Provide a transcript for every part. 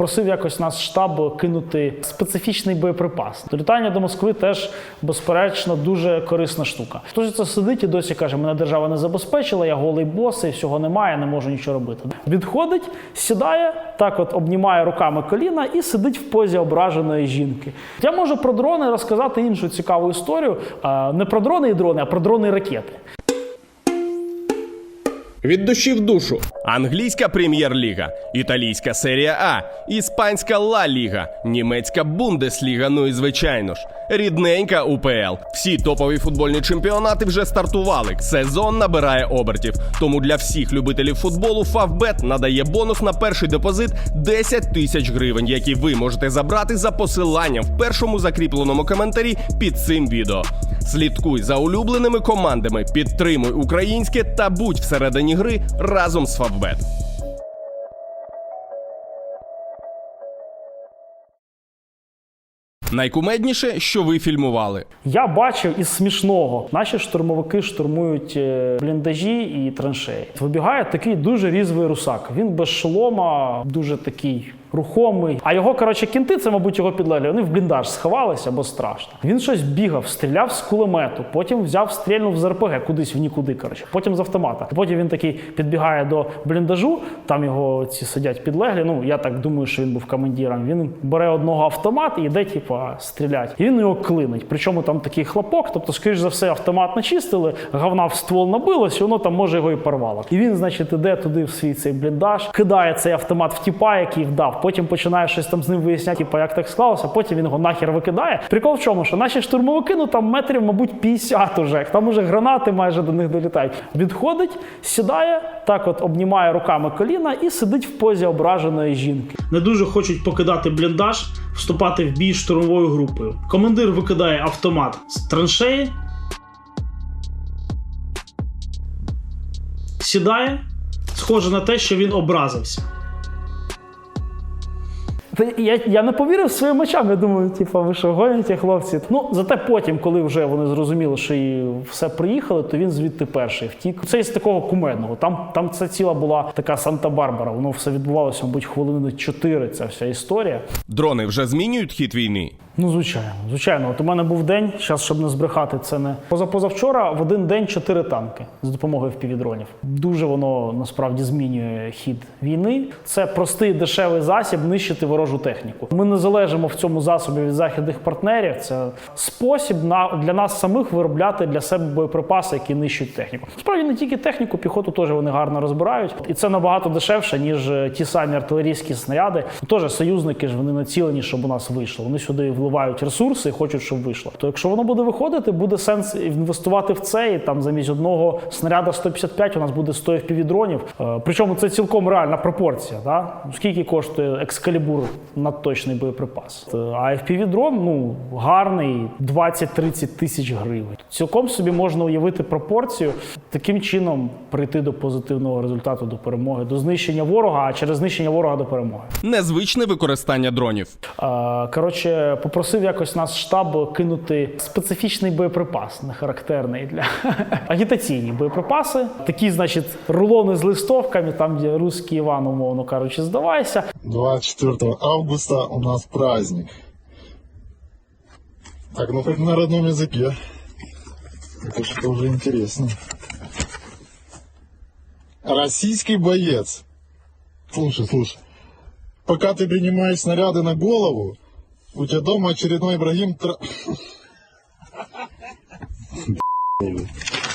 попросив якось наш штаб кинути специфічний боєприпас. Долітання до Москви теж, безперечно, дуже корисна штука. Хтось це сидить і досі каже, мене держава не забезпечила, я голий бос, і всього немає, не можу нічого робити. Відходить, сідає, так от обнімає руками коліна і сидить в позі ображеної жінки. Я можу про дрони розказати іншу цікаву історію. Не про дрони і дрони, а про дрони і ракети. Від душі в душу. Англійська прем'єр-ліга, італійська серія А, іспанська Ла Ліга, німецька Бундесліга, ну і звичайно ж, рідненька УПЛ. Всі топові футбольні чемпіонати вже стартували. Сезон набирає обертів. Тому для всіх любителів футболу Фавбет надає бонус на перший депозит 10 тисяч гривень, які ви можете забрати за посиланням в першому закріпленому коментарі під цим відео. Слідкуй за улюбленими командами, підтримуй українське та будь всередині гри разом з Фавбет. Найкумедніше, що ви фільмували. Я бачив із смішного. Наші штурмовики штурмують е, бліндажі і траншеї. Вибігає такий дуже різвий русак. Він без шолома, дуже такий рухомий. А його, коротше, кінти, це, мабуть, його підлеглі. Вони в бліндаж сховалися, бо страшно. Він щось бігав, стріляв з кулемету, потім взяв, стрільнув з РПГ кудись в нікуди. Коротше, потім з автомата. Потім він такий підбігає до бліндажу. Там його ці сидять підлеглі. Ну я так думаю, що він був командиром. Він бере одного автомат і йде, типа, стріляти. І він його клинить. Причому там такий хлопок, тобто, скоріш за все, автомат начистили, говна в ствол набилось, воно там може його і порвало. І він, значить, іде туди в свій цей бліндаж, кидає цей автомат в тіпа, який вдав. Потім починає щось там з ним виясняти, типа, як так склалося. Потім він його нахер викидає. Прикол в чому, що наші штурмовики, ну там метрів, мабуть, 50 уже. Там уже гранати майже до них долітають. Відходить, сідає, так от обнімає руками коліна і сидить в позі ображеної жінки. Не дуже хочуть покидати бліндаж, вступати в бій штурмовою групою. Командир викидає автомат з траншеї. Сідає, схоже на те, що він образився. Я, я не повірив своїм очам. Я думаю, типу, ви що гоніте, хлопці? Ну, зате потім, коли вже вони зрозуміли, що і все приїхали, то він звідти перший втік. Це із такого кумедного. Там, там це ціла була така Санта-Барбара. Воно все відбувалося, мабуть, хвилини чотири. Ця вся історія. Дрони вже змінюють хід війни. Ну, звичайно, звичайно. От у мене був день, зараз, щоб не збрехати, це не позапозавчора в один день чотири танки з допомогою впівдронів. Дуже воно насправді змінює хід війни. Це простий дешевий засіб нищити ворожу техніку. Ми не залежимо в цьому засобі від західних партнерів. Це спосіб на для нас самих виробляти для себе боєприпаси, які нищують техніку. Справді не тільки техніку, піхоту теж вони гарно розбирають, і це набагато дешевше ніж е, ті самі артилерійські снаряди. Теж союзники ж вони націлені, щоб у нас вийшло. Вони сюди вливають ресурси і хочуть, щоб вийшло. То якщо воно буде виходити, буде сенс інвестувати в це. І там замість одного снаряда 155 у нас буде 100 FPV-дронів. Е, Причому це цілком реальна пропорція. Да? Скільки коштує екскалібур надточний боєприпас? Е, А FPV-дрон ну гарний 20-30 тисяч гривень. Цілком собі можна уявити пропорцію, таким чином прийти до позитивного результату до перемоги, до знищення ворога, а через знищення ворога до перемоги. Незвичне використання дронів. Е, Коротше, попросив якось наш штаб кинути специфічний боєприпас, не характерний для агітаційні боєприпаси. Такі, значить, рулони з листовками, там, де русський Іван, умовно кажучи, здавайся. 24 августа у нас праздник. Так, ну хоть на родном языке. Это что-то уже интересно. Российский боец. Слушай, слушай. Пока ты принимаешь снаряды на голову, у тебя дома очередной Ибрагим... Тра...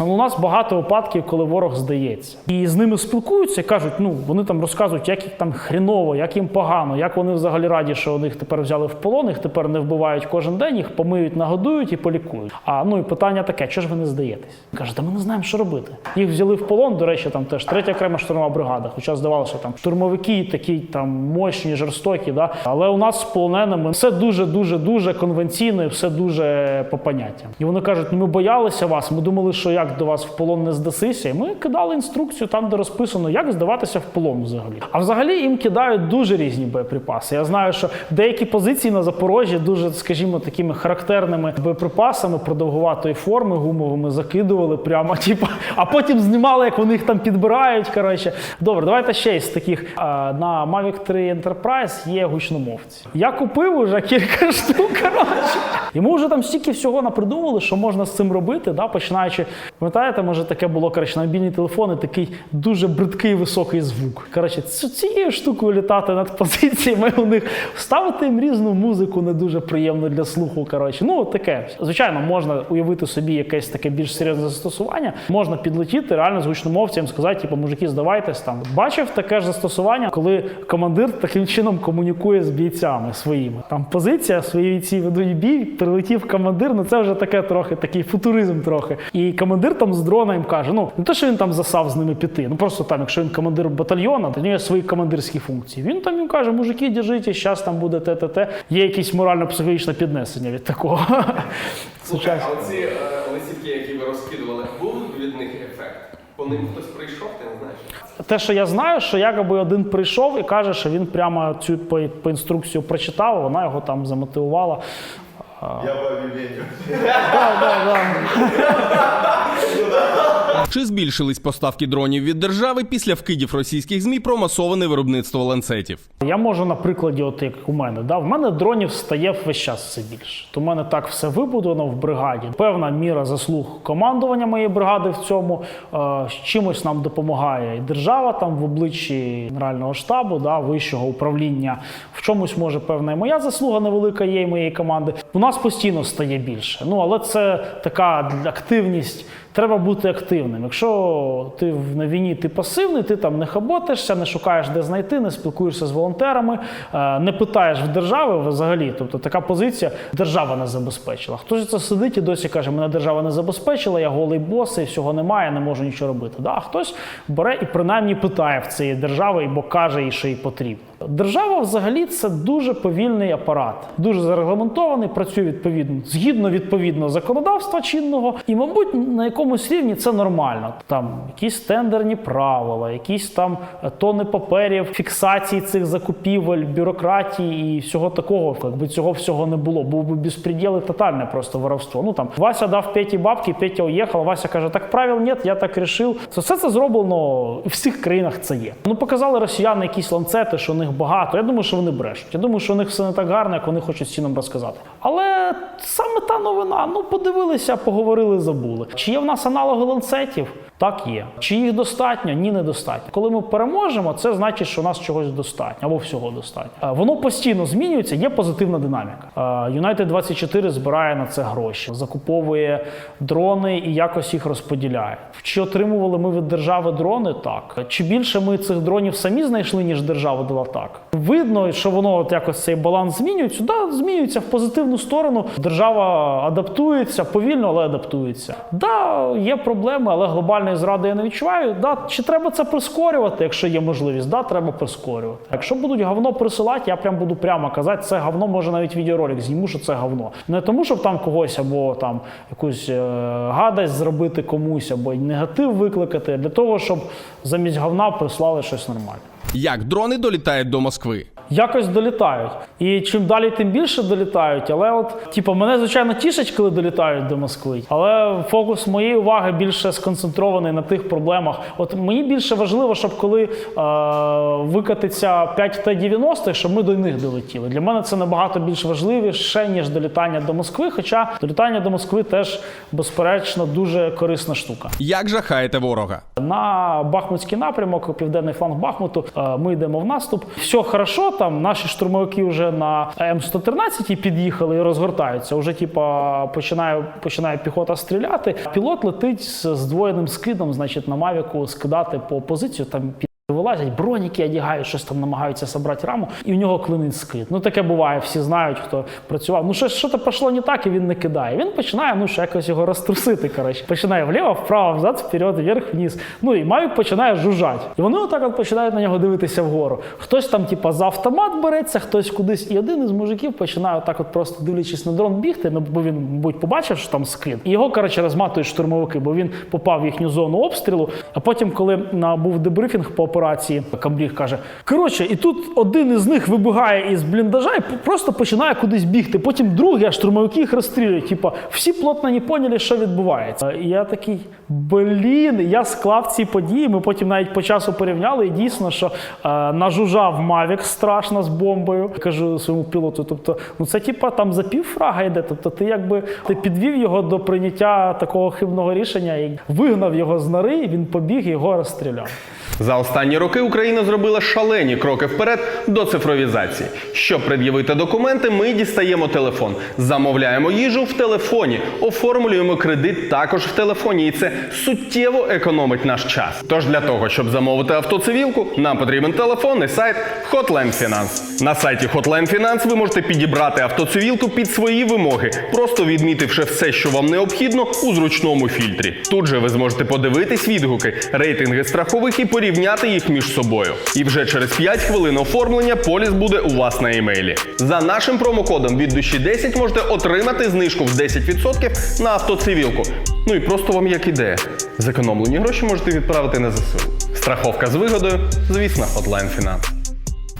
У нас багато випадків, коли ворог здається. І з ними спілкуються і кажуть, ну вони там розказують, як їх там хріново, як їм погано, як вони взагалі раді, що них тепер взяли в полон, їх тепер не вбивають кожен день, їх помиють, нагодують і полікують. А ну і питання таке: чого ж ви не здаєтесь? Каже, та ми не знаємо, що робити. Їх взяли в полон. До речі, там теж третя окрема штурмова бригада. Хоча здавалося, там штурмовики такі там мощні, жорстокі. Да? Але у нас з полоненими все дуже, дуже, дуже конвенційно і все дуже по поняттям. І вони кажуть: ну ми боялися вас, ми думали. що як до вас в полон не здасися. І ми кидали інструкцію там, де розписано, як здаватися в полон взагалі. А взагалі їм кидають дуже різні боєприпаси. Я знаю, що деякі позиції на Запорожжі дуже, скажімо, такими характерними боєприпасами продовгуватої форми гумовими закидували прямо, типу, а потім знімали, як вони їх там підбирають. Коротше, добре, давайте ще із таких. На Mavic 3 Enterprise є гучномовці. Я купив уже кілька штук. Коротше. Йому вже там стільки всього напридумали, що можна з цим робити. Да? Починаючи, пам'ятаєте, може таке було коротше, на мобільні телефони, такий дуже бридкий високий звук. Коротше, цією штукою літати над позиціями у них ставити їм різну музику, не дуже приємно для слуху. Коротше, ну таке. Звичайно, можна уявити собі якесь таке більш серйозне застосування. Можна підлетіти реально з гучномовцям, сказати, типу, мужики, здавайтесь там. Бачив таке ж застосування, коли командир таким чином комунікує з бійцями своїми. Там позиція, свої бійці ведуть бій, прилетів командир. Ну це вже таке трохи такий футуризм трохи. І командир там з дрона їм каже: ну не те, що він там засав з ними піти. Ну просто там, якщо він командир батальйона, то в нього є свої командирські функції. Він там їм каже, мужики, держите, зараз там буде те, те, те. Є якесь морально-психологічне піднесення від такого. Слухай, а оці е, лисівки, які ви розкидували, був від них ефект? По ним хтось прийшов, ти не знаєш? Те, що я знаю, що якоби один прийшов і каже, що він прямо цю по, по інструкцію прочитав, вона його там замотивувала. Я по объявлению. Да, да, да. Чи збільшились поставки дронів від держави після вкидів російських змі про масоване виробництво ланцетів? Я можу на прикладі, от як у мене, да, в мене дронів стає весь час все більше. То в мене так все вибудовано в бригаді. Певна міра заслуг командування моєї бригади в цьому е, чимось нам допомагає і держава там в обличчі Генерального штабу, да, вищого управління. В чомусь може певна і моя заслуга невелика є і моєї команди. У нас постійно стає більше. Ну але це така активність. Треба бути активним. Якщо ти на війні ти пасивний, ти там не хаботишся, не шукаєш, де знайти, не спілкуєшся з волонтерами, е, не питаєш в держави взагалі. Тобто така позиція держава не забезпечила. Хтось це сидить і досі каже, мене держава не забезпечила, я голий бос, і всього немає, не можу нічого робити. Да? А хтось бере і принаймні питає в цієї держави, бо каже їй, що їй потрібно. Держава взагалі це дуже повільний апарат, дуже зарегламентований, працює відповідно згідно відповідно законодавства чинного, і, мабуть, на якомусь рівні це нормально. Там якісь тендерні правила, якісь там тони паперів, фіксації цих закупівель, бюрократії і всього такого. Якби цього всього не було, був би безпреділ і тотальне просто воровство. Ну там Вася дав Петі бабки, Петя уїхав, Вася каже, так правил нет, я так рішив. Це все це зроблено в всіх країнах. Це є. Ну показали росіяни якісь ланцети, що у них багато. Я думаю, що вони брешуть. Я думаю, що у них все не так гарно, як вони хочуть всі нам розказати. Але саме та новина, ну подивилися, поговорили, забули. Чи є в нас аналоги ланцетів? Так є. Чи їх достатньо? Ні, недостатньо. Коли ми переможемо, це значить, що у нас чогось достатньо або всього достатньо. Е, Воно постійно змінюється, є позитивна динаміка. Е, United 24 збирає на це гроші, закуповує дрони і якось їх розподіляє. Чи отримували ми від держави дрони? Так. Чи більше ми цих дронів самі знайшли, ніж держава дала так? Видно, що воно от якось цей баланс змінюється. Да, змінюється в позитивну сторону. Держава адаптується повільно, але адаптується. Да, є проблеми, але глобальної зради я не відчуваю. Да, чи треба це прискорювати, якщо є можливість? Да, треба прискорювати. Якщо будуть говно присилати, я прям буду прямо казати, це говно може навіть відеоролик зніму, що це говно. Не тому, щоб там когось або там якусь е, гадость зробити комусь, або негатив викликати, для того, щоб замість говна прислали щось нормальне. Як дрони долітають до Москви? Якось долітають. І чим далі, тим більше долітають. Але от, типу, мене звичайно тішить, коли долітають до Москви. Але фокус моєї уваги більше сконцентрований на тих проблемах. От мені більше важливо, щоб коли е, викатиться 5 Т-90, щоб ми до них долетіли. Для мене це набагато більш важливіше, ніж долітання до Москви. Хоча долітання до Москви теж, безперечно, дуже корисна штука. Як жахаєте ворога? На Бахмутський напрямок, південний фланг Бахмуту, е, ми йдемо в наступ. Все хорошо, там наші штурмовики вже на М113 під'їхали і розгортаються. Уже типа починає, починає піхота стріляти. Пілот летить з здвоєним скидом, значить, на Мавіку скидати по позицію. Там Вилазять, броніки одягають, щось там намагаються собрати раму, і в нього клинить скид. Ну таке буває, всі знають, хто працював. Ну щось що то пішло не так, і він не кидає. Він починає ну що якось його розтрусити. Коротше, починає вліво, вправо, взад, вперед, вверх, вниз. Ну і Мавік починає жужжати. І вони отак от починають на нього дивитися вгору. Хтось там, типа, за автомат береться, хтось кудись, і один із мужиків починає отак, от просто дивлячись на дрон, бігти. Ну бо він, мабуть, побачив, що там скид. І його коротше розматують штурмовики, бо він попав в їхню зону обстрілу. А потім, коли на був дебрифінг по операції, Камбріг каже: коротше, і тут один із них вибігає із бліндажа і просто починає кудись бігти. Потім другий, а штурмовики їх розстрілюють. Типа, всі плотно не поняли, що відбувається. І я такий, блін, я склав ці події. Ми потім навіть по часу порівняли. І дійсно, що е, нажужав Мавік страшно з бомбою. Кажу своєму пілоту. Тобто, ну це типа там за пів фрага йде. Тобто, ти якби ти підвів його до прийняття такого хибного рішення і вигнав його з нори, він побіг і його розстріляв. За останні роки Україна зробила шалені кроки вперед до цифровізації. Щоб пред'явити документи, ми дістаємо телефон, замовляємо їжу в телефоні, оформлюємо кредит також в телефоні, і це суттєво економить наш час. Тож для того, щоб замовити автоцивілку, нам потрібен телефон і сайт Hotline Finance. На сайті Hotline Finance ви можете підібрати автоцивілку під свої вимоги, просто відмітивши все, що вам необхідно у зручному фільтрі. Тут же ви зможете подивитись відгуки, рейтинги страхових і порівняти їх між собою. І вже через 5 хвилин оформлення поліс буде у вас на емейлі. За нашим промокодом від душі 10 можете отримати знижку в 10% на автоцивілку. Ну і просто вам як ідея. Зекономлені гроші можете відправити на ЗСУ. Страховка з вигодою, звісно, Hotline Finance.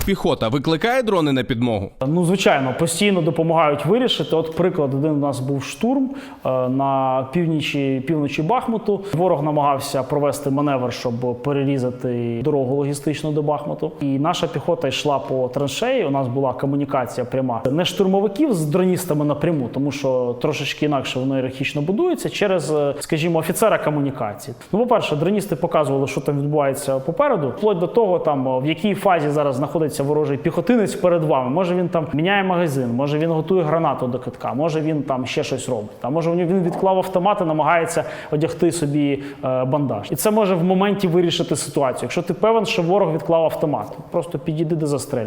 Піхота викликає дрони на підмогу. Ну, звичайно, постійно допомагають вирішити. От приклад, один у нас був штурм е, на північі, півночі Бахмуту. Ворог намагався провести маневр, щоб перерізати дорогу логістичну до Бахмуту. І наша піхота йшла по траншеї. У нас була комунікація пряма не штурмовиків з дроністами напряму, тому що трошечки інакше воно ієрархічно будується через, е, скажімо, офіцера комунікації. Ну, по-перше, дроністи показували, що там відбувається попереду, вплоть до того, там в якій фазі зараз знаходиться ворожий піхотинець перед вами. Може він там міняє магазин, може він готує гранату до китка, може він там ще щось робить. А може він відклав автомат і намагається одягти собі е, бандаж. І це може в моменті вирішити ситуацію. Якщо ти певен, що ворог відклав автомат, просто підійди де застрель.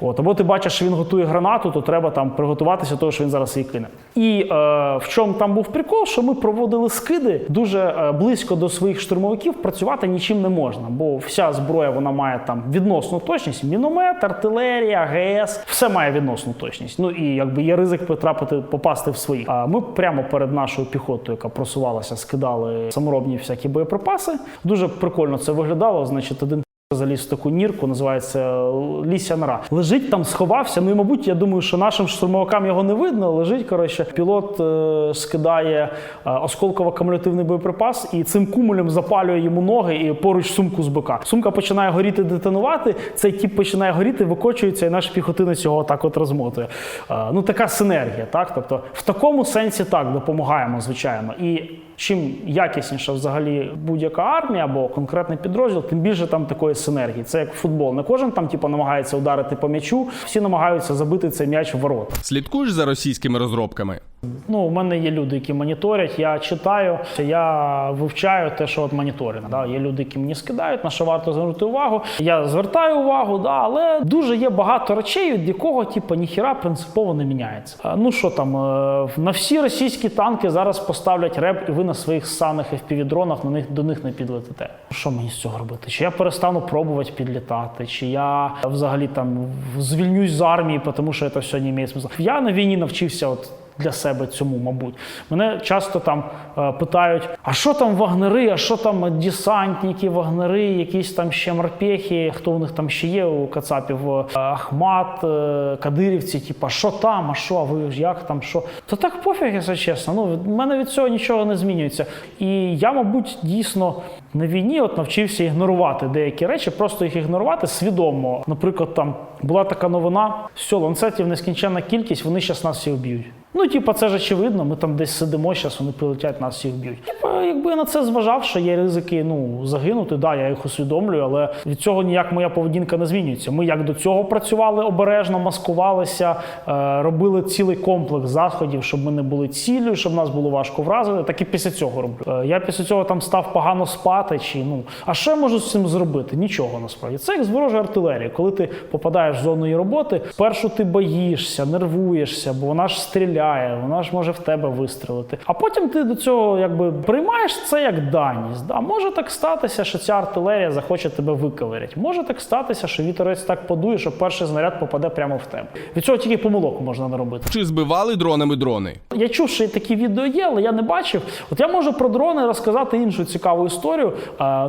От, або ти бачиш, що він готує гранату, то треба там приготуватися до того, що він зараз її кине. І е, в чому там був прикол, що ми проводили скиди дуже е, близько до своїх штурмовиків. Працювати нічим не можна, бо вся зброя вона має там відносну точність. Міномет, артилерія, ГС, все має відносну точність. Ну і якби є ризик потрапити, попасти в свої. А ми прямо перед нашою піхотою, яка просувалася, скидали саморобні всякі боєприпаси. Дуже прикольно це виглядало. Значить, один заліз в таку нірку, називається лісся нора. Лежить там, сховався. Ну і мабуть, я думаю, що нашим штурмовикам його не видно. Лежить. Коротше, пілот е, скидає е, осколково-акумулятивний боєприпас і цим кумулем запалює йому ноги і поруч сумку з бока. Сумка починає горіти, детонувати. Цей тіп починає горіти, викочується, і наш піхотинець його так от розмотує. Е, ну така синергія, так. Тобто, в такому сенсі так допомагаємо, звичайно. І чим якісніша взагалі будь-яка армія або конкретний підрозділ, тим більше там такої синергії. Це як футбол. Не кожен там, типу, намагається ударити по м'ячу, всі намагаються забити цей м'яч в ворота. Слідкуєш за російськими розробками? Ну, у мене є люди, які моніторять. Я читаю, я вивчаю те, що от моніторинг. Да. Є люди, які мені скидають, на що варто звернути увагу. Я звертаю увагу, да, але дуже є багато речей, від якого типу, ніхіра принципово не міняється. Ну що там, е, на всі російські танки зараз поставлять реп, і ви на своїх ссаних FPV-дронах на них до них не підлетите. Що мені з цього робити? Чи я перестану пробувати підлітати, чи я взагалі там звільнюсь з армії, тому що це все не має смисла. Я на війні навчився от для себе цьому, мабуть. Мене часто там е, питають: а що там вагнери, а що там десантники, вагнери, якісь там ще морпехи, хто у них там ще є у Кацапів, е, Ахмат, е, Кадирівці, типа, що там, а що, а ви як там, що? То так пофіг, якщо чесно. Ну, в мене від цього нічого не змінюється. І я, мабуть, дійсно на війні от навчився ігнорувати деякі речі, просто їх ігнорувати свідомо. Наприклад, там була така новина, що ланцетів нескінченна кількість, вони зараз нас всіх вб'ють. Ну, типа, це ж очевидно, ми там десь сидимо, зараз вони прилетять, нас всіх б'ють. Типа, якби я на це зважав, що є ризики ну, загинути, да, я їх усвідомлюю, але від цього ніяк моя поведінка не змінюється. Ми як до цього працювали обережно, маскувалися, е, робили цілий комплекс заходів, щоб ми не були цілею, щоб нас було важко вразити. Так і після цього роблю. Е, я після цього там став погано спати. Чи ну а що я можу з цим зробити? Нічого насправді. Це як з ворожої артилерії. Коли ти попадаєш в зону її роботи, спершу ти боїшся, нервуєшся, бо вона ж стріляє, вона ж може в тебе вистрелити. А потім ти до цього якби приймаєш це як даність. Да, може так статися, що ця артилерія захоче тебе виковиряти. Може так статися, що вітерець так подує, що перший знаряд попаде прямо в тебе. Від цього тільки помилок можна наробити. Чи збивали дронами дрони? Я чув, що такі відео є, але я не бачив. От я можу про дрони розказати іншу цікаву історію.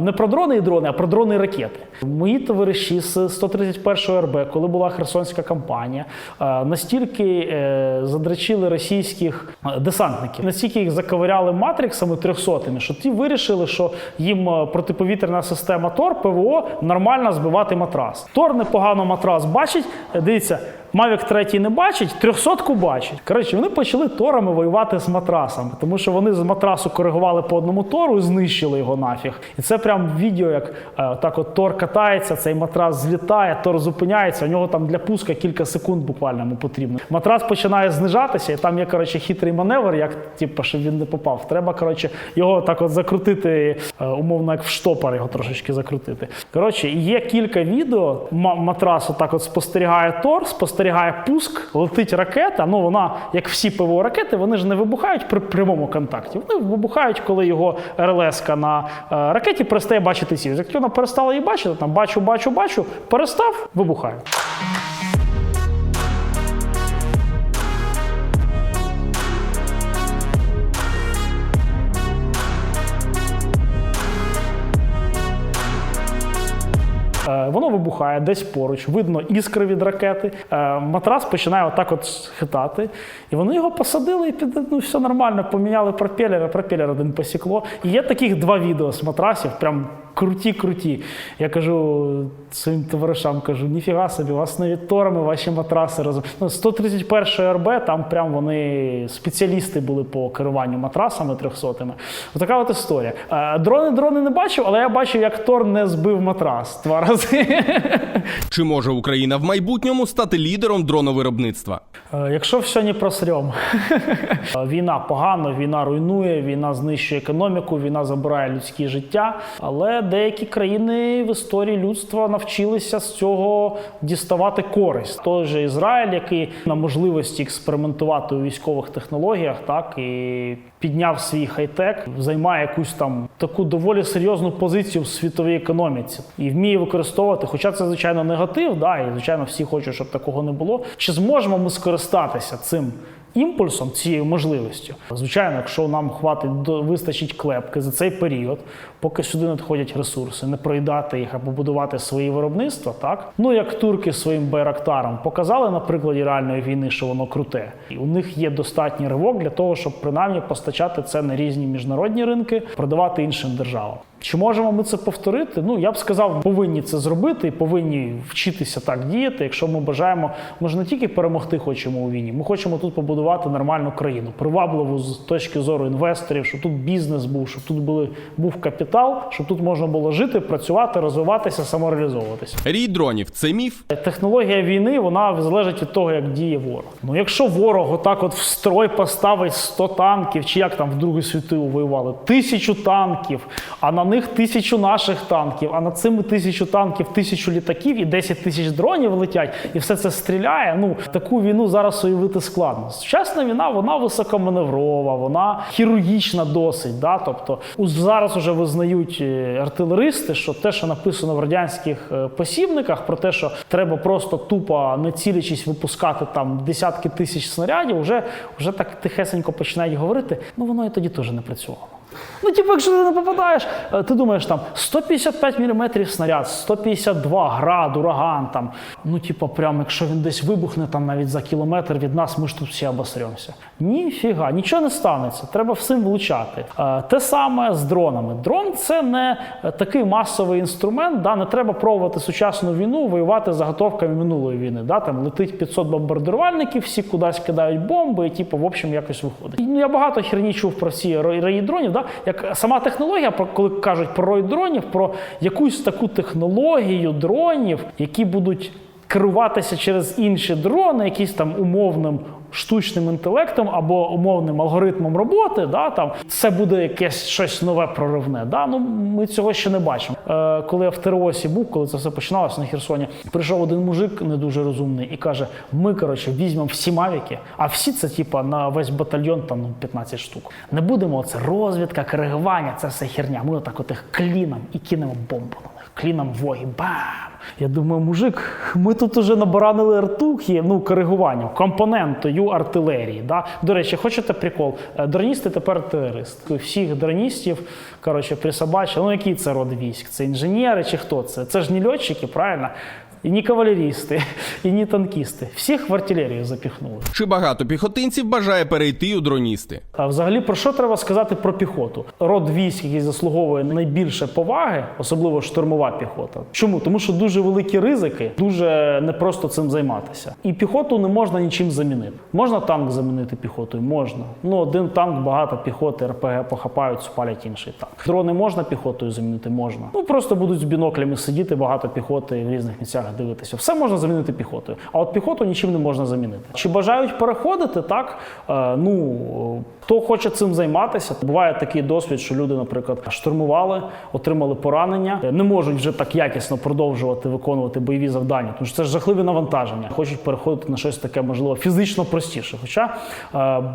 Не про дрони і дрони, а про дрони і ракети. Мої товариші з 131 РБ, коли була Херсонська кампанія, настільки е, задрачили російських е, десантників, настільки їх заковиряли матриксами трьохсотими, що ті вирішили, що їм е, протиповітряна система ТОР ПВО нормально збивати матрас. ТОР непогано матрас бачить. Е, Дивіться. Мавік третій не бачить, трьохсотку бачить. Коротше, вони почали торами воювати з матрасами, тому що вони з матрасу коригували по одному тору і знищили його нафіг. І це прям відео, як е, так от тор катається, цей матрас злітає, тор зупиняється. У нього там для пуска кілька секунд буквально йому потрібно. Матрас починає знижатися, і там є коротше хитрий маневр, як типу, щоб він не попав. Треба коротше його так от закрутити, е, умовно, як в штопор його трошечки закрутити. Коротше, є кілька відео. ма- Матрас отак от спостерігає тор, спостерігає пуск, летить ракета. Ну вона, як всі ПВО ракети, вони ж не вибухають при прямому контакті. Вони вибухають, коли його РЛС на е, ракеті перестає бачити ціль. Якщо вона перестала її бачити, там бачу, бачу, бачу, перестав, вибухає. Воно вибухає десь поруч, видно іскри від ракети. Е, Матрас починає отак от хитати. І вони його посадили і під ну, все нормально, поміняли пропелери, пропелер один посікло. І є таких два відео з матрасів, прям круті-круті. Я кажу своїм товаришам, кажу, ніфіга собі, у вас навіть торами ваші матраси разом. Ну, 131 РБ, там прям вони спеціалісти були по керуванню матрасами трьохсотими. Отака от історія. Е, Дрони дрони не бачив, але я бачив, як Тор не збив матрас два рази. Чи може Україна в майбутньому стати лідером дроновиробництва? Е, Якщо все не просрем. війна погано, війна руйнує, війна знищує економіку, війна забирає людські життя. Але деякі країни в історії людства навчилися з цього діставати користь. Той же Ізраїль, який на можливості експериментувати у військових технологіях, так і підняв свій хай-тек, займає якусь там таку доволі серйозну позицію в світовій економіці і вміє використовувати. Хоча це звичайно негатив, да, і звичайно всі хочуть, щоб такого не було. Чи зможемо ми скористатися цим? Імпульсом цією можливістю, звичайно, якщо нам хватить вистачить клепки за цей період, поки сюди надходять ресурси, не проїдати їх, а побудувати свої виробництва, так? Ну як турки своїм байрактаром показали на прикладі реальної війни, що воно круте, і у них є достатній ривок для того, щоб принаймні постачати це на різні міжнародні ринки, продавати іншим державам. Чи можемо ми це повторити? Ну я б сказав, повинні це зробити і повинні вчитися так діяти. Якщо ми бажаємо, ми ж не тільки перемогти хочемо у війні, ми хочемо тут побудувати нормальну країну, привабливу з точки зору інвесторів, щоб тут бізнес був, щоб тут були був капітал, щоб тут можна було жити, працювати, розвиватися, самореалізовуватися. Рій дронів це міф. Технологія війни вона залежить від того, як діє ворог. Ну якщо ворог отак от в строй поставить 100 танків, чи як там в Другу світову воювали, тисячу танків, а на них тисячу наших танків, а над цими тисячу танків, тисячу літаків і 10 тисяч дронів летять, і все це стріляє. Ну таку війну зараз уявити складно. Сучасна війна вона високоманеврова, вона хірургічна досить. Да? Тобто зараз уже визнають е, артилеристи, що те, що написано в радянських е, посібниках, про те, що треба просто тупо не цілячись випускати там десятки тисяч снарядів, вже, вже так тихесенько починають говорити. Ну воно і тоді теж не працювало. Ну, типу, якщо ти не попадаєш, е, ти думаєш там 155 мм снаряд, 152 град, ураган там. Ну, типу, прям якщо він десь вибухне там навіть за кілометр від нас, ми ж тут всі обосремося. Ніфіга, нічого не станеться. Треба всім влучати. Е, Те саме з дронами. Дрон це не е, такий масовий інструмент. Да? Не треба пробувати сучасну війну, воювати заготовками минулої війни. Да? Там летить 500 бомбардувальників, всі кудись кидають бомби, і типу, в общем, якось виходить. Ну, я багато херні чув про ці рої дронів. Да? Як сама технологія, коли кажуть про рой дронів, про якусь таку технологію дронів, які будуть керуватися через інші дрони, якісь там умовним штучним інтелектом або умовним алгоритмом роботи, да, там це буде якесь щось нове проривне. Да? Ну, ми цього ще не бачимо. Е, коли я в Тереосі був, коли це все починалося на Херсоні, прийшов один мужик не дуже розумний і каже: ми, коротше, візьмемо всі мавіки, а всі це типа на весь батальйон там ну, 15 штук. Не будемо це розвідка, коригування, це все херня. Ми отак от їх кліном і кинемо бомбу них. Кліном вогі. Бам! Я думаю, мужик, ми тут уже набаранили ртухи, ну, коригуванню, компонентою артилерії. Да? До речі, хочете прикол? Е, Дроністи тепер терористи. Всіх дроністів, коротше, присобачили. Ну, який це род військ? Це інженери чи хто це? Це ж не льотчики, правильно? І не кавалерісти, і не танкісти. Всіх в артилерію запіхнули. Чи багато піхотинців бажає перейти у дроністи? А взагалі про що треба сказати про піхоту? Род військ, який заслуговує найбільше поваги, особливо штурмова піхота. Чому? Тому що дуже великі ризики, дуже непросто цим займатися. І піхоту не можна нічим замінити. Можна танк замінити піхотою? Можна. Ну один танк, багато піхоти, РПГ похапають, спалять інший танк. Дрони можна піхотою замінити? Можна. Ну просто будуть з біноклями сидіти, багато піхоти в різних місцях дивитися. Все можна замінити піхотою. А от піхоту нічим не можна замінити. Чи бажають переходити? Так Е, ну хто хоче цим займатися. Буває такий досвід, що люди, наприклад, штурмували, отримали поранення, не можуть вже так якісно продовжувати виконувати бойові завдання, тому що це ж жахливі навантаження. Хочуть переходити на щось таке, можливо, фізично простіше. Хоча е,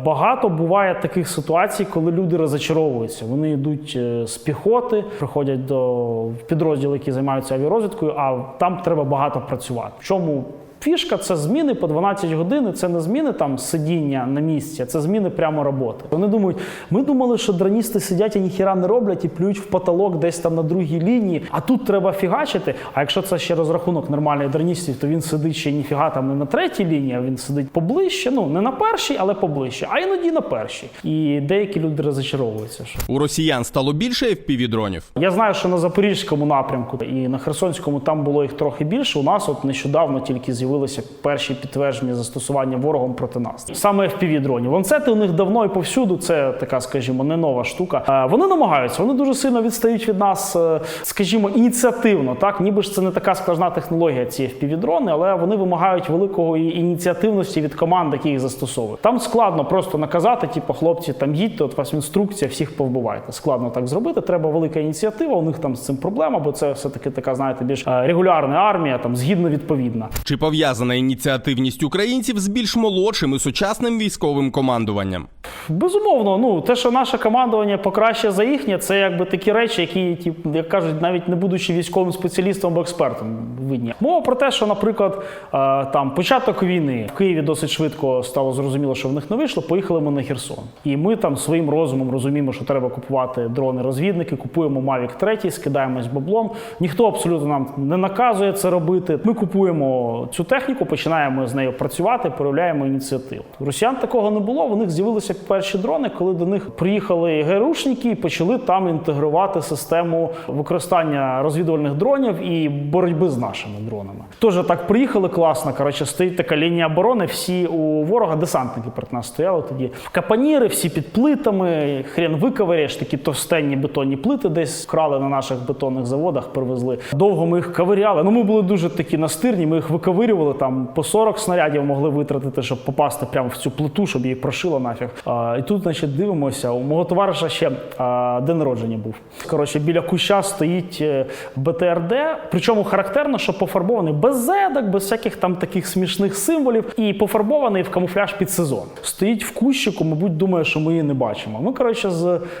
багато буває таких ситуацій, коли люди розочаровуються. Вони йдуть е, з піхоти, приходять до підрозділів, які займаються авіарозвідкою, а там треба багато працювати. В чому Фішка це зміни по 12 годин. Це не зміни там сидіння на місці, це зміни прямо роботи. Вони думають, ми думали, що дроністи сидять і ніхіра не роблять і плюють в потолок десь там на другій лінії. А тут треба фігачити. А якщо це ще розрахунок нормальних дроністів, то він сидить ще ніфіга там не на третій лінії, а він сидить поближче. Ну не на першій, але поближче, а іноді на першій. І деякі люди розочаровуються. Що У росіян стало більше FPV-дронів? я знаю, що на запорізькому напрямку і на Херсонському там було їх трохи більше. У нас от нещодавно тільки з'явилися перші підтвердження застосування ворогом проти нас. Саме fpv дронів. Ланцети у них давно і повсюду. Це така, скажімо, не нова штука. Е, Вони намагаються, вони дуже сильно відстають від нас, е, скажімо, ініціативно. Так, ніби ж це не така складна технологія, ці fpv дрони, але вони вимагають великої ініціативності від команд, які їх застосовують. Там складно просто наказати, типу, хлопці, там їдьте, от вас інструкція, всіх повбивайте. Складно так зробити. Треба велика ініціатива. У них там з цим проблема, бо це все таки така, знаєте, більш е, регулярна армія, там згідно відповідна. Чи пов'язана ініціативність українців з більш молодшим і сучасним військовим командуванням? Безумовно, ну те, що наше командування покраще за їхнє, це якби такі речі, які, ті, як кажуть, навіть не будучи військовим спеціалістом або експертом, видні. Мова про те, що, наприклад, там початок війни в Києві досить швидко стало зрозуміло, що в них не вийшло. Поїхали ми на Херсон, і ми там своїм розумом розуміємо, що треба купувати дрони-розвідники, купуємо Mavic 3, скидаємось баблом. Ніхто абсолютно нам не наказує це робити. Ми купуємо цю техніку, починаємо з нею працювати, проявляємо ініціативу. Росіян такого не було. У них з'явилися перші дрони, коли до них приїхали ГРУшники і почали там інтегрувати систему використання розвідувальних дронів і боротьби з нашими дронами. Теж так приїхали класно. Коротше, стоїть така лінія оборони. Всі у ворога десантники перед нас стояли тоді. Капаніри, всі під плитами. Хрен виковиряєш, такі товстенні бетонні плити десь крали на наших бетонних заводах, привезли. Довго ми їх ковиряли. Ну ми були дуже такі настирні. Ми їх виковирювали там по 40 снарядів могли витратити, щоб попасти прямо в цю плиту, щоб її прошило нафіг. А, і тут, значить, дивимося. У мого товариша ще а, день народження був. Коротше, біля куща стоїть е, БТРД. Причому характерно, що пофарбований без зедок, без всяких там таких смішних символів, і пофарбований в камуфляж під сезон. Стоїть в кущику, мабуть, думає, що ми її не бачимо. Ми, коротше,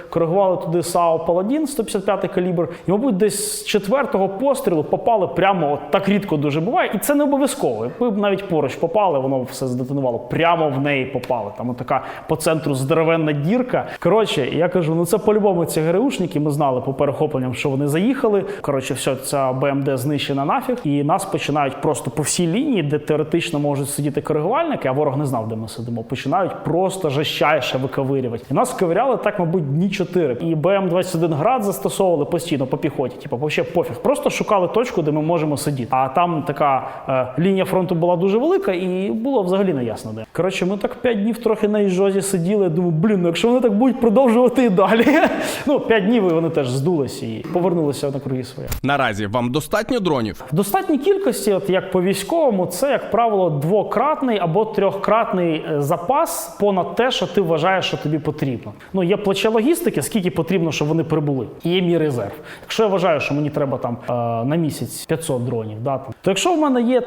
коригували туди САУ Паладін 155 калібр, і, мабуть, десь з четвертого пострілу попали прямо от так рідко дуже буває, і це не обов'язково. Обов'язково. Б навіть поруч попали, воно все здетонувало. Прямо в неї попали. Там така по центру здоровенна дірка. Коротше, я кажу: ну це по-любому ці ГРУшники. Ми знали по перехопленням, що вони заїхали. Коротше, все, ця БМД знищена нафіг, і нас починають просто по всій лінії, де теоретично можуть сидіти коригувальники, а ворог не знав, де ми сидимо. Починають просто жестяйше виковирювати. І нас ковиряли так, мабуть, дні чотири. І БМ-21 град застосовували постійно по піхоті. Типу, взагалі пофіг. Просто шукали точку, де ми можемо сидіти. А там така е, лінія фронту була дуже велика, і було взагалі не ясно де. Коротше, ми так п'ять днів трохи на іжозі сиділи. Я Думаю, блін, ну якщо вони так будуть продовжувати і далі. ну, п'ять днів і вони теж здулися і повернулися на круги свої. Наразі вам достатньо дронів? В достатній кількості, от як по військовому, це як правило двократний або трьохкратний е, запас понад те, що ти вважаєш, що тобі потрібно. Ну є плече логістики, скільки потрібно, щоб вони прибули. І є мій резерв. Якщо я вважаю, що мені треба там е, на місяць 500 дронів, да, там, то якщо в мене є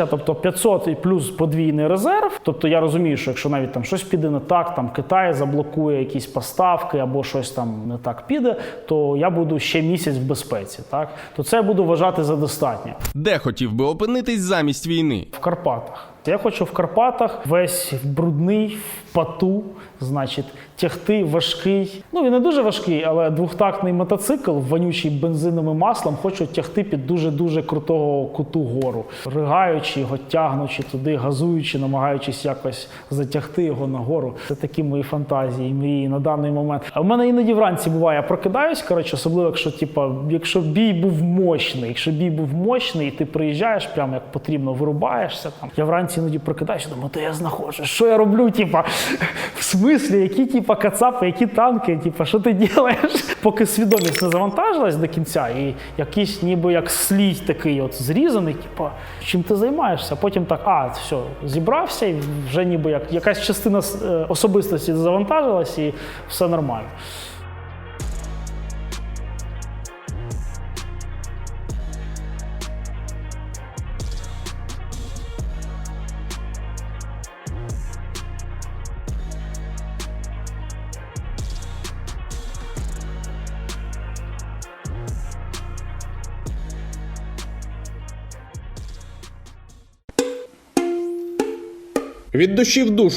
1000, тобто 500 і плюс подвійний резерв, тобто я розумію, що якщо навіть там щось піде не так, там Китай заблокує якісь поставки або щось там не так піде, то я буду ще місяць в безпеці. Так то це я буду вважати за достатньо. Де хотів би опинитись замість війни? В Карпатах. Я хочу в Карпатах весь брудний, в пату, значить, тягти важкий. Ну він не дуже важкий, але двохтактний мотоцикл, вонючий бензиновим маслом, хочу тягти під дуже дуже крутого куту гору, ригаючи його, тягнучи туди, газуючи, намагаючись якось затягти його на гору. Це такі мої фантазії, мрії на даний момент. А в мене іноді вранці буває, я прокидаюсь, коротше, особливо, якщо типа, якщо бій був мощний, якщо бій був мощний, і ти приїжджаєш, прямо як потрібно, вирубаєшся там. Я вранці іноді прокидаюся, думаю, де я знаходжусь, що я роблю? Типа, в смислі, які типа кацапи, які танки, типа, що ти робиш? Поки свідомість не завантажилась до кінця, і якийсь ніби як слій такий от зрізаний, типа, чим ти займаєшся? Потім так, а, все, зібрався, і вже ніби як якась частина е, особистості завантажилась, і все нормально. Від душі в душу.